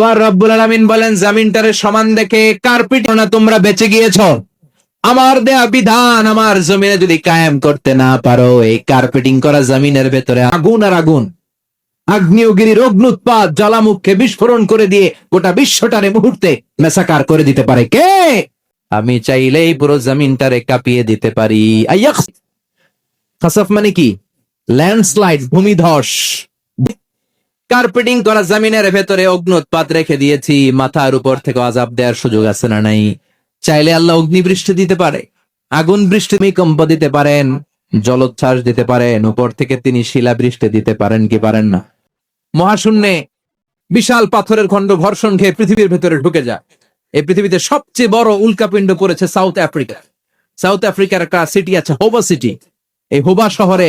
আবার রব্বুল আলামিন বলেন, জামিনটারে সমান দেখে কার্পেট না তোমরা বেঁচে গিয়েছো? আমার দেয়া বিধান, আমার জমিনে যদি কায়েম করতে না পারো, এই কার্পেটিং করা জমিনের ভেতরে আগুন আর আগুন। আগ্নেয়গিরির অগ্নুৎপাত জ্বালামুখকে বিস্ফোরণ করে দিয়ে গোটা বিশ্বটারে মুহূর্তে মেসাকার করে দিতে পারে কে? আমি চাইলেই পুরো জমিনটারে কাঁপিয়ে দিতে পারি। মানে কি? ল্যান্ডস্লাইড, ভূমিধস। কার্পেটিং করা জমিনের ভেতরে অগ্নুৎপাত রেখে দিয়েছি। মাথার উপর থেকে আজাব দেওয়ার সুযোগ আছে না নাই? চাইলে আল্লাহ অগ্নিবৃষ্টি দিতে পারে, আগুন বৃষ্টি, ভূমিকম্প দিতে পারেন, জলোচ্ছ্বাস দিতে পারেন, উপর থেকে তিনি শিলাবৃষ্টি দিতে পারেন কি পারেন না? মহাশূন্যে বিশাল পাথরের খণ্ড ঘর্ষণ খেয়ে পৃথিবীর ভেতরে ঢুকে যায়। এই পৃথিবীতে সবচেয়ে বড় উল্কাপিণ্ড করেছে সাউথ আফ্রিকা। সাউথ আফ্রিকার একটা সিটি আছে, হোবা সিটি এই হোবা শহরে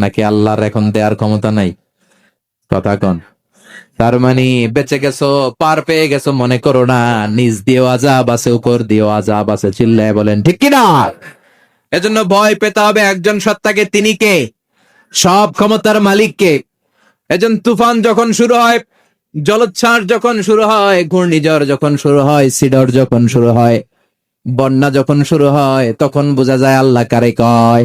নাকি আল্লাহর এখন দেওয়ার ক্ষমতা নাই? কথা কন। তার মানে বেঁচে গেছো, পার পেয়ে গেছো, মনে করো না, নিজ দিয়েও আজাব আছে, উপর দিয়েও আজাব আছে, চিল্লায় বলেন, ঠিক কিনা? এজন্য ভয় পেতে হবে একজন সত্তাকে, তিনি কে? সব ক্ষমতার মালিককে। এজন তুফান যখন শুরু হয়, জলোচ্ছ্বাস যখন শুরু হয়, ঘূর্ণিঝড় যখন শুরু হয়, সিডর যখন শুরু হয়, বন্যা যখন শুরু হয়, তখন বোঝা যায় আল্লাহ কারে কয়।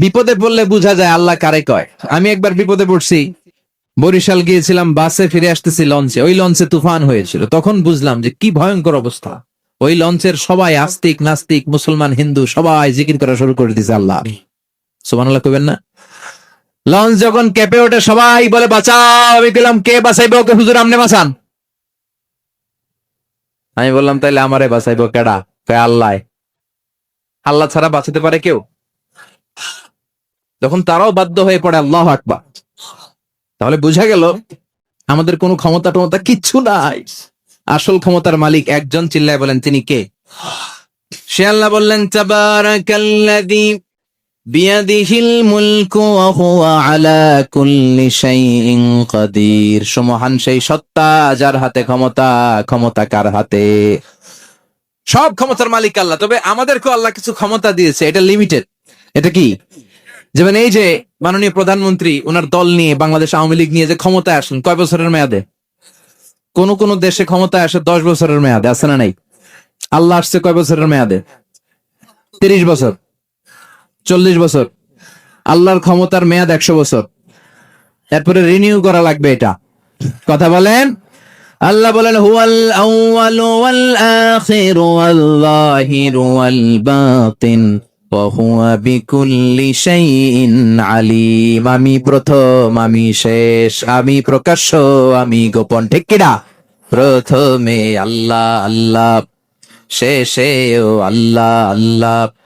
বিপদে পড়লে বোঝা যায় আল্লাহ কারে কয়। আমি একবার বিপদে পড়ছি, বরিশাল গিয়েছিলাম, বাসে ফিরে আসতেছি লঞ্চে। ওই লঞ্চে তুফান হয়েছিল। তখন বুঝলাম যে কি ভয়ঙ্কর অবস্থা। ওই লঞ্চের সবাই আস্তিক, নাস্তিক, মুসলমান, হিন্দু, সবাই জিকির করা শুরু করে দিছে আল্লাহ। সুবহানাল্লাহ কইবেন না? লঞ্চ যখন কেঁপে ওঠে, সবাই বলে, বাঁচাও, আমি গেলাম, কে বাঁচাইবে ওকে? হুজুর আমনে বাঁচান। আমি বললাম, তাইলে আমারে বাঁচাইবো কেডা? কয় আল্লাহ আল্লাহ ছাড়া বাঁচাতে পারে কেউ? তখন তারাও বাধ্য হয়ে পড়ে, আল্লাহ আকবার। তাহলে বোঝা গেল, আমাদের কোনো ক্ষমতা টমতা কিচ্ছু নাই। আসল ক্ষমতার মালিক একজন, চিল্লায় বলেন, তিনি কে? সে আল্লাহ বললেন, তাবারাকাল্লাযী বিয়াদিহিল মুলকু হুয়া আলা কুল্লি সমহান সেই সত্তা, যার হাতে ক্ষমতা ক্ষমতা কার হাতে? সব ক্ষমতার মালিক আল্লাহ। তবে আমাদেরকেও আল্লাহ কিছু ক্ষমতা দিয়েছে, এটা লিমিটেড এটা কি? যেমন এই যে মাননীয় প্রধানমন্ত্রী ওনার দল নিয়ে বাংলাদেশ আওয়ামী লীগ নিয়ে যে ক্ষমতায় আসেন, কয় বছরের মেয়াদে? কোন কোন দেশে ক্ষমতায় আসে দশ বছরের মেয়াদে, আছে না নাই? আল্লাহ আসছে কয় বছরের মেয়াদে? তিরিশ বছর। চল্লিশ বছর। আল্লাহর ক্ষমতার মেয়াদ একশো বছর। এরপরে রিনিউ করা লাগবে এটা। কথা বলেন? আল্লাহ বলেন, হুয়াল আউয়াল ওয়াল বাতিন আলিম। আমি প্রথম, আমি শেষ, আমি প্রকাশ্য, আমি গোপন। ঠিক কিনা প্রথমে আল্লাহ আল্লাহ শেষে আল্লাহ আল্লাহ।